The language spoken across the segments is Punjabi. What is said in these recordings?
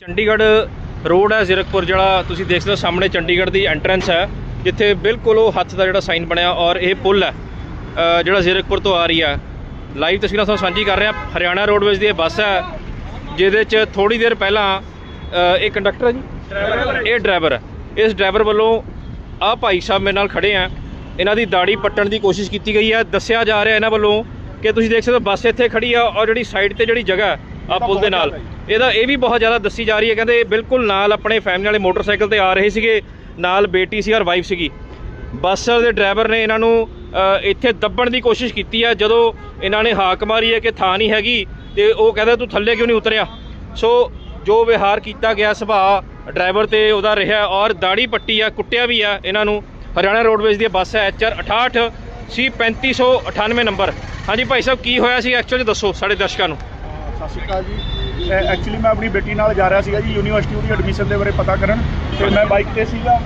ਚੰਡੀਗੜ੍ਹ ਰੋਡ ਹੈ ਜ਼ੀਰਕਪੁਰ ਜਿਹੜਾ, ਤੁਸੀਂ ਦੇਖ ਸਕਦੇ ਹੋ ਸਾਹਮਣੇ ਚੰਡੀਗੜ੍ਹ ਦੀ ਐਂਟਰੈਂਸ ਹੈ, ਜਿੱਥੇ ਬਿਲਕੁਲ ਉਹ ਹੱਥ ਦਾ ਜਿਹੜਾ ਸਾਈਨ ਬਣਿਆ ਔਰ ਇਹ ਪੁਲ ਹੈ ਜਿਹੜਾ ਜ਼ੀਰਕਪੁਰ ਤੋਂ ਆ ਰਹੀ ਹੈ। ਲਾਈਵ ਤਸਵੀਰਾਂ ਤੁਹਾਨੂੰ ਸਾਂਝੀ ਕਰ ਰਿਹਾ ਹਾਂ ਹਰਿਆਣਾ ਰੋਡਵੇਜ਼ ਦੀ ਇਹ ਬੱਸ ਹੈ, ਜਿਹਦੇ 'ਚ ਥੋੜੀ ਦੇਰ ਪਹਿਲਾਂ ਇਹ ਕੰਡਕਟਰ ਹੈ ਜੀ? ਇਹ ਡਰਾਈਵਰ ਹੈ। ਇਸ ਡਰਾਈਵਰ ਵੱਲੋਂ ਆਹ ਭਾਈ ਸਾਹਿਬ ਮੇਰੇ ਨਾਲ ਖੜੇ ਆ ਇਹਨਾਂ ਦੀ ਦਾੜੀ ਪੱਟਣ ਦੀ ਕੋਸ਼ਿਸ਼ ਕੀਤੀ ਗਈ ਹੈ। ਦੱਸਿਆ ਜਾ ਰਿਹਾ ਇਹਨਾਂ ਵੱਲੋਂ ਕਿ ਤੁਸੀਂ ਦੇਖ ਸਕਦੇ ਹੋ ਬੱਸ ਇੱਥੇ ਖੜੀ ਆ ਔਰ ਜਿਹੜੀ ਸਾਈਡ ਤੇ ਜਿਹੜੀ ਜਗ੍ਹਾ ਆ ਪੁਲ ਦੇ ਨਾਲ। ਇਹਦਾ ਇਹ ਵੀ ਬਹੁਤ ਜ਼ਿਆਦਾ ਦੱਸੀ ਜਾ ਰਹੀ ਹੈ, ਕਹਿੰਦੇ ਬਿਲਕੁਲ ਨਾਲ ਆਪਣੇ ਫੈਮਿਲੀ ਵਾਲੇ ਮੋਟਰਸਾਈਕਲ ਤੇ ਆ ਰਹੇ ਸੀਗੇ, ਨਾਲ ਬੇਟੀ ਸੀ ਔਰ ਵਾਈਫ ਸੀਗੀ। ਬੱਸ ਦੇ ਡਰਾਈਵਰ ਨੇ ਇਹਨਾਂ ਨੂੰ ਇੱਥੇ ਦੱਬਣ ਦੀ ਕੋਸ਼ਿਸ਼ ਕੀਤੀ ਹੈ ਜਦੋਂ ਇਹਨਾਂ ਨੇ ਹਾਕ ਮਾਰੀ ਹੈ ਕਿ ਥਾਂ ਨਹੀਂ ਹੈਗੀ, ਤੇ ਉਹ ਕਹਿੰਦਾ, ਤੂੰ ਥੱਲੇ ਕਿਉਂ ਨਹੀਂ ਉਤਰਿਆ? ਸੋ ਜੋ ਵਿਹਾਰ ਕੀਤਾ ਗਿਆ ਸੁਭਾਅ ਡਰਾਈਵਰ ਤੇ ਉਹਦਾ ਰਿਹਾ ਔਰ ਦਾੜੀ ਪੱਟੀ ਆ, ਕੁੱਟਿਆ ਵੀ ਆ ਇਹਨਾਂ ਨੂੰ। ਹਰਿਆਣਾ ਰੋਡਵੇਜ਼ ਦੀ ਬੱਸ ਹੈ ਐਚਆਰ 68 ਸੀ 3598 ਨੰਬਰ। ਹਾਂਜੀ ਭਾਈ ਸਾਹਿਬ, ਕੀ ਹੋਇਆ ਸੀ? ਐਕਚੁਅਲੀ ਦੱਸੋ ਸਾਡੇ ਦਰਸ਼ਕਾਂ ਨੂੰ। ਸਤਿ ਸ਼੍ਰੀ ਅਕਾਲ ਜੀ ਐਕਚੁਅਲੀ ਮੈਂ ਆਪਣੀ ਬੇਟੀ ਨਾਲ ਜਾ ਰਿਹਾ ਸੀਗਾ ਜੀ ਯੂਨੀਵਰਸਿਟੀ ਉਹਦੀ ਐਡਮਿਸ਼ਨ ਦੇ ਬਾਰੇ ਪਤਾ ਕਰਨ ਤੇ ਮੈਂ ਬਾਈਕ ਤੇ ਸੀਗਾ।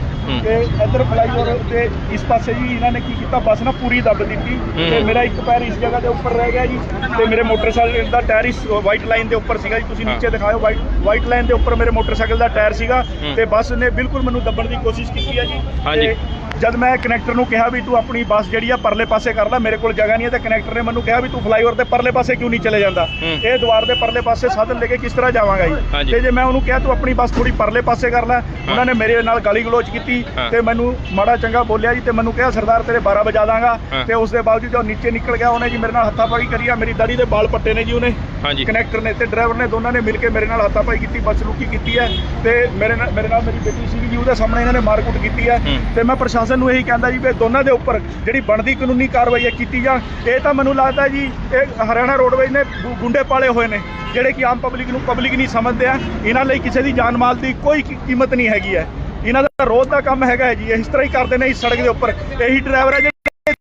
ਤੇ ਇੱਧਰ ਫਲਾਈਓਵਰ ਤੇ ਇਸ ਪਾਸੇ ਜੀ ਇਹਨਾਂ ਨੇ ਕੀ ਕੀਤਾ ਬੱਸ ਨਾ ਪੂਰੀ ਦੱਬ ਦਿੱਤੀ ਤੇ। ਮੇਰਾ ਇੱਕ ਪੈਰ ਇਸ ਜਗ੍ਹਾ ਦੇ ਉੱਪਰ ਰਹਿ ਗਿਆ ਜੀ ਤੇ ਮੇਰੇ ਮੋਟਰਸਾਈਕਲ ਦਾ ਟਾਇਰ ਇਸ ਵਾਈਟ ਲਾਈਨ ਦੇ ਉੱਪਰ ਸੀਗਾ ਜੀ ਤੁਸੀਂ। ਨੀਚੇ ਦਿਖਾਓ ਵਾਈਟ ਵਾਈਟ ਲਾਈਨ ਦੇ ਉੱਪਰ ਮੇਰੇ ਮੋਟਰਸਾਈਕਲ ਦਾ ਟਾਇਰ ਸੀਗਾ। ਤੇ ਬੱਸ ਨੇ ਬਿਲਕੁਲ ਮੈਨੂੰ ਦੱਬਣ ਦੀ ਕੋਸ਼ਿਸ਼ ਕੀਤੀ ਹੈ ਜੀ ਹਾਂਜੀ। ਜਦ ਮੈਂ ਕਨੈਕਟਰ ਨੂੰ ਕਿਹਾ ਵੀ ਤੂੰ ਆਪਣੀ ਬੱਸ ਜਿਹੜੀ ਆ ਪਰਲੇ ਪਾਸੇ ਕਰ ਲੈ ਮੇਰੇ ਕੋਲ ਜਗ੍ਹਾ ਨਹੀਂ ਹੈ ਤੇ ਕਨੈਕਟਰ ਨੇ ਮੈਨੂੰ ਕਿਹਾ ਵੀ ਤੂੰ ਫਲਾਈਓਵਰ ਦੇ ਪਰਲੇ ਪਾਸੇ ਕਿਉਂ ਨਹੀਂ ਚਲੇ ਜਾਂਦਾ। ਇਹ ਦੁਆਰ ਦੇ ਪਰਲੇ ਪਾਸੇ ਸਾਧਨ ਲੈ ਕੇ ਕਿਸ ਤਰ੍ਹਾਂ ਜਾਵਾਂਗਾ ਜੀ। ਤੇ ਜੇ ਮੈਂ ਉਹਨੂੰ ਕਿਹਾ ਤੂੰ ਆਪਣੀ ਬੱਸ ਥੋੜੀ ਪਰਲੇ ਪਾਸੇ ਕਰ ਲੈ ਉਹਨਾਂ ਨੇ ਮੇਰੇ ਨਾਲ ਗਾਲੀ ਗਲੋਚ ਕੀਤੀ। ਤੇ ਮੈਨੂੰ ਮਾੜਾ ਚੰਗਾ ਬੋਲਿਆ ਜੀ ਤੇ ਮੈਨੂੰ ਕਿਹਾ ਸਰਦਾਰ ਤੇਰੇ 12 ਵਜਾ ਦਾਂਗਾ। ਤੇ ਉਸ ਦੇ ਬਾਵਜੂਦ ਜਦੋਂ ਨੀਚੇ ਨਿਕਲ ਗਿਆ ਉਹਨੇ ਜੀ ਮੇਰੇ ਨਾਲ ਹੱਥਾਪਾਈ ਕਰੀ ਆ ਮੇਰੀ ਦਾੜੀ ਦੇ ਵਾਲ ਪੱਟੇ ਨੇ ਜੀ ਉਹਨੇ ਹਾਂਜੀ। ਕਨੈਕਟਰ ਨੇ ਤੇ ਡਰਾਈਵਰ ਨੇ ਦੋਨਾਂ ਨੇ ਮਿਲ ਕੇ ਮੇਰੇ ਨਾਲ ਹੱਥਾਪਾਈ ਕੀਤੀ ਬੱਸ ਰੁਕੀ ਕੀਤੀ ਹੈ ਤੇ ਮੇਰੇ ਨਾਲ ਮੇਰੇ ਨਾਲ ਮੇਰੀ ਬੇਟੀ ਸੀਗੀ ਜੀ ਉਹਦੇ ਸਾਹਮਣੇ ਇਹਨਾਂ ਨੇ ਮਾਰਕੁੱਟ ਕੀਤੀ ਹੈ। ਤੇ ਮੈਂ ਪ੍ਰਸ਼ਾਸਨ ਨੂੰ ਇਹੀ ਕਹਿੰਦਾ ਜੀ ਵੀ ਦੋਨਾਂ ਦੇ ਉੱਪਰ ਜਿਹੜੀ ਬਣਦੀ ਕਾਨੂੰਨੀ ਕਾਰਵਾਈ ਹੈ ਕੀਤੀ ਜਾਣ। ਇਹ ਤਾਂ ਮੈਨੂੰ ਲੱਗਦਾ ਜੀ ਇਹ ਹਰਿਆਣਾ ਰੋਡਵੇਜ਼ ਨੇ ਗੁੰਡੇ ਪਾਲੇ ਹੋਏ ਨੇ ਜਿਹੜੇ ਕਿ ਆਮ ਪਬਲਿਕ ਨੂੰ ਪਬਲਿਕ ਨਹੀਂ ਸਮਝਦੇ ਆ। ਇਹਨਾਂ ਲਈ ਕਿਸੇ ਦੀ ਜਾਨ ਮਾਲ ਦੀ ਕੋਈ ਕੀਮਤ ਨਹੀਂ ਹੈਗੀ ਹੈ। ਇਹਨਾਂ ਦਾ ਰੋਜ਼ ਦਾ ਕੰਮ ਹੈਗਾ ਹੈ ਜੀ ਇਸ ਤਰ੍ਹਾਂ ਹੀ ਕਰਦੇ ਨੇ ਇਸ ਸੜਕ ਦੇ ਉੱਪਰ। ਇਹੀ ਡਰਾਈਵਰ ਹੈ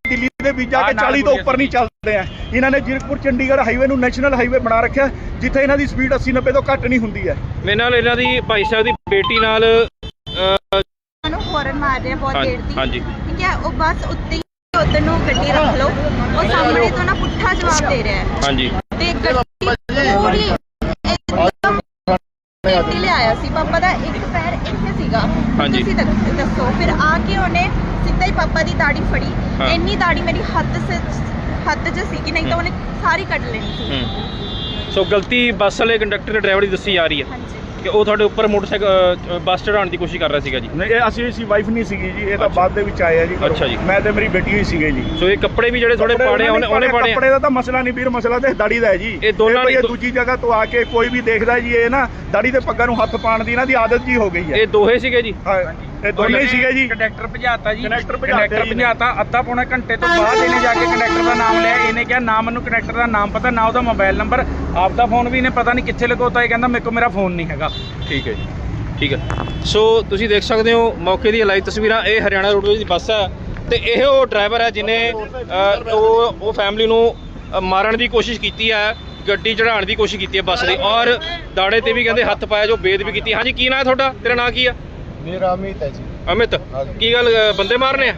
ਦਿੱਲੀ ਦੇ ਵਿੱਚ ਜਾ ਕੇ 40 ਤੋਂ ਉੱਪਰ ਨਹੀਂ ਚੱਲਦੇ ਆ। ਇਹਨਾਂ ਨੇ ਜੀਰਕਪੁਰ ਚੰਡੀਗੜ੍ਹ ਹਾਈਵੇ ਨੂੰ ਨੈਸ਼ਨਲ ਹਾਈਵੇ ਬਣਾ ਰੱਖਿਆ ਜਿੱਥੇ ਇਹਨਾਂ ਦੀ ਸਪੀਡ 80 90 ਤੋਂ ਘੱਟ ਨਹੀਂ ਹੁੰਦੀ ਹੈ। ਮੇਰੇ ਨਾਲ ਇਹਨਾਂ ਦੀ ਭਾਈ ਸਾਹਿਬ ਦੀ ਬੇਟੀ ਨਾਲ ਅ, ਨੂੰ ਫੌਰਨ ਮਾਰ ਰਹੇ ਆ ਬਹੁਤ ਹਾਂਜੀ, ਦੇਰ ਦੀ। ਹਾਂਜੀ। ਠੀਕ ਹੈ ਉਹ ਬਸ ਉੱਤੇ ਹੀ ਉਧਰ ਨੂੰ ਗੱਡੀ ਰੱਖ ਲਓ। ਉਹ ਸਾਹਮਣੇ ਤੋਂ ਨਾ ਪੁੱਠਾ ਜਵਾਬ ਦੇ ਰਿਹਾ ਹੈ। ਹਾਂਜੀ। ਤੇ ਗੱਡੀ ਪੂਰੀ ਇੱਥੇ ਲਿਆਇਆ ਸੀ। ਪਾਪਾ ਦਾ ਇੱਕ ਪੈਰ ਇੱਥੇ ਸੀਗਾ। ਹਾਂਜੀ। ਤੁਸੀਂ ਦੱਸ- ਦੱਸੋ ਫਿਰ ਆ ਕੇ ਉਹਨੇ ਸਿੱਧਾ ਹੀ ਪਾਪਾ ਦੀ ਦਾੜੀ ਹਾਂ। ਫੜੀ ਇੰਨੀ ਦਾੜੀ ਮੇਰੀ ਹੱਥ ਸੇ ਹੱਥ 'ਚ ਸੀਗੀ ਨਹੀਂ ਤਾਂ ਉਹਨੇ ਸਾਰੀ ਕੱਢ ਲੈਣੀ ਸੀ। ਹੂੰ। ਸੋ ਗਲਤੀ ਬੱਸ ਵਾਲੇ ਕੰਡਕਟਰ ਤੇ ਡਰਾਈਵਰ ਦੀ ਦੱਸੀ ਜਾ ਰਹੀ ਹੈ ਹਾਂਜੀ। ਕਿ ਉਹ ਤੁਹਾਡੇ ਉੱਪਰ ਮੋਟਰਸਾਈਕਲ ਅ, ਬੱਸ ਚੜਾਉਣ ਦੀ ਕੋਸ਼ਿਸ਼ ਕਰ ਰਿਹਾ ਸੀਗਾ ਜੀ। ਨਹੀਂ ਇਹ ਅਸੀਂ ਸੀ ਵਾਈਫ ਨਹੀਂ ਸੀਗੀ ਜੀ ਇਹ ਤਾਂ ਅੱਛਾ। ਬਾਅਦ ਦੇ ਵਿੱਚ ਆਇਆ ਜੀ ਘਰੋਂ। ਅੱਛਾ ਜੀ। ਮੈਂ ਤੇ ਮੇਰੀ ਬੇਟੀ ਹੋਈ ਸੀਗੇ ਜੀ। ਸੋ ਇਹ ਕੱਪੜੇ ਵੀ ਜਿਹੜੇ ਥੋੜੇ ਕੱਪੜੇ ਪਾੜੇ ਆ, ਉਹਨੇ ਉਹਨੇ ਪਾੜੇ ਆ। ਕੱਪੜੇ ਦਾ ਤਾਂ ਮਸਲਾ ਨਹੀਂ ਵੀਰ ਮਸਲਾ ਤੇ ਦਾੜੀ ਦਾ ਹੈ ਜੀ। ਇਹ ਦੋਨਾਂ ਭਈ ਦੀ- ਦੂਜੀ ਜਗ੍ਹਾ ਤੋਂ ਆ ਕੇ ਕੋਈ ਵੀ ਦੇਖਦਾ ਜੀ ਇਹ ਨਾ ਦਾੜੀ ਦੇ ਪੱਗਾਂ ਨੂੰ ਹੱਥ ਪਾਉਣ ਦੀ ਇਹਨਾਂ ਦੀ ਆਦਤ ਜੀ ਹੋ ਗਈ ਹੈ। ਇਹ ਦੋਹੇ ਸੀਗੇ ਜੀ? ਹਾਂ, ਇਹ ਦੋਨੇ ਹੀ ਸੀਗੇ ਜੀ। ਕੰਡਕਟਰ ਭਜਾਤਾ ਜੀ। Conductor ਭਜਾਤਾ conductor. ਭਜਾਤਾ ਅੱਧਾ ਪੌਣਾ ਘੰਟੇ ਤੋਂ ਬਾਅਦ ਇਹਨੇ ਜਾ ਕੇ ਕੰਡਕਟਰ ਦਾ ਨਾਮ ਲਿਆ। ਇਹਨੇ ਕਿਹਾ ਨਾ ਮੈਨੂੰ ਕੰਡਕਟਰ ਦਾ ਨਾਮ ਪਤਾ ਨਾ ਉਹਦਾ ਮੋਬਾਈਲ ਨੰਬਰ। ਆਪਦਾ ਫੋਨ ਵੀ ਇਹਨੇ ਪਤਾ ਨਹੀਂ ਕਿੱਥੇ ਲਗੋਤਾ ਇਹ ਕਹਿੰਦਾ ਮੇਰੇ ਕੋਲ ਮੇਰਾ ਫੋਨ ਨਹੀਂ ਹੈਗਾ। ਠੀਕ ਹੈ ਜੀ। ਠੀਕ ਹੈ। ਸੋ ਤੁਸੀਂ ਦੇਖ ਸਕਦੇ ਹੋ ਮੌਕੇ ਦੀਆਂ ਲਾਈਵ ਤਸਵੀਰਾਂ ਇਹ ਹਰਿਆਣਾ ਰੋਡਵੇਜ਼ ਦੀ ਬੱਸ ਹੈ ਤੇ ਇਹ ਉਹ ਡਰਾਈਵਰ ਹੈ ਜਿਨੇ ਉਹ ਉਹ ਫੈਮਿਲੀ ਨੂੰ ਮਾਰਨ ਦੀ ਕੋਸ਼ਿਸ਼ ਕੀਤੀ ਹੈ ਗੱਡੀ ਚੜਾਉਣ ਦੀ ਕੋਸ਼ਿਸ਼ ਕੀਤੀ ਹੈ ਬੱਸ ਦੀ। ਔਰ ਦਾੜੇ ਤੇ ਵੀ ਕਹਿੰਦੇ ਹੱਥ ਪਾਇਆ ਜੋ ਬੇਦ ਵੀ ਕੀਤੀ। ਹਾਂਜੀ ਕੀ ਨਾਂ ਹੈ ਤੁਹਾਡਾ? ਤੇਰਾ ਨਾਂ ਕੀ ਆ ਮੇਰਾ ਅਮਿਤ ਹੈ ਜੀ। ਅਮਿਤ। ਕੀ ਗੱਲ ਅ, ਬੰਦੇ ਮਾਰਨੇ ਆ?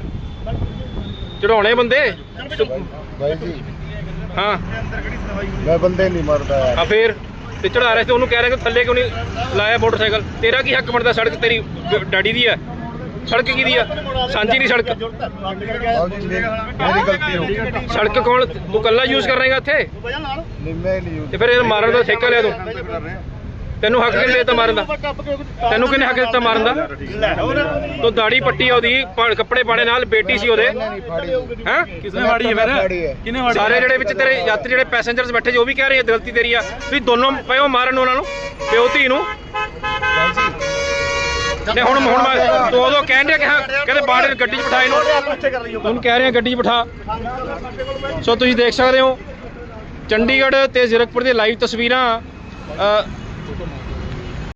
ਚੜਾਉਣੇ ਬੰਦੇ? ਭਾਈ ਜੀ। ਹਾਂ। ਮੈਂ ਬੰਦੇ ਨਹੀਂ ਮਰਦਾ ਆ ਯਾਰ ਫੇਰ ਤੇ ਚੜਾ ਰਹੇ ਤੇ ਉਹਨੂੰ ਕਹਿ ਰਹੇ ਕਿ ਥੱਲੇ ਕਿਉਂ ਨਹੀਂ ਲਾਇਆ ਮੋਟਰਸਾਈਕਲ? ਤੇਰਾ ਕੀ ਹੱਕ ਬਣਦਾ? ਸੜਕ ਤੇਰੀ ਗ- ਡੈਡੀ ਦੀ ਹੈ ਸੜਕ ਕਿਹਦੀ ਆ? ਸਾਂਝੀ ਦੀ ਸੜਕ। ਆਓ ਜੀ, ਮੇਰੀ ਮੇਰੀ ਗਲਤੀ ਹੋ ਗਈ। ਸੜਕ ਕੌਣ ਤੂੰ ਕੱਲਾ ਯੂਜ਼ ਕਰ ਰਹੇਗਾ ਇੱਥੇ? ਨਹੀਂ ਨਹੀਂ ਤੇ ਫਿਰ ਇਹ ਮਾਰਨ ਦਾ ਠੇਕਾ ਲਿਆ ਤੂੰ। ਤੈਨੂੰ ਹੱਕ ਕਿਹਨੇ ਦਿੱਤਾ ਮਾਰਨ ਦਾ? ਤੈਨੂੰ ਕਿਹਨੇ ਹੱਕ ਦਿੱਤਾ ਮਾਰਨ ਦਾ? ਤੂੰ ਦਾੜੀ ਪੱਟੀ ਆ ਉਹਦੀ ਪਾ- ਕੱਪੜੇ ਪਾਣੇ ਨਾਲ ਬੇਟੀ ਸੀ ਉਹਦੇ। ਹੈਂ? ਕਿਸਨੇ ਮਾੜੀ ਹੈ ਫਿਰ? ਕਿਹਨੇ ਮਾੜੀ ਸਾਰੇ ਜਿਹੜੇ ਵਿੱਚ ਤੇਰੇ ਯਾਤਰੀ ਜਿਹੜੇ ਪੈਸੇਂਜਰਸ ਬੈਠੇ ਜੋ ਵੀ ਕਹਿ ਰਹੇ ਆ ਗਲਤੀ ਤੇਰੀ ਆ। ਤੁਸੀਂ ਦੋਨੋਂ ਪਿਓ ਮਾਰਨ ਉਹਨਾਂ ਨੂੰ ਪਿਓ ਧੀ ਨੂੰ। ਨੇ ਹੁਣ ਹੁਣ ਮੈਂ ਉਦੋਂ ਕਹਿਣ ਡਿਆ ਕਿ ਹਾਂ ਕਹਿੰਦੇ ਬਾਹਰ ਗੱਡੀ 'ਚ ਬਿਠਾ ਇਹਨੂੰ। ਹੁਣ ਕਹਿ ਰਹੇ ਆ ਗੱਡੀ 'ਚ ਬਿਠਾ। ਸੋ ਤੁਸੀਂ ਦੇਖ ਸਕਦੇ ਹੋ ਚੰਡੀਗੜ੍ਹ ਤੇ ਜ਼ੀਰਕਪੁਰ ਦੀਆਂ ਲਾਈਵ ਤਸਵੀਰਾਂ ਅ,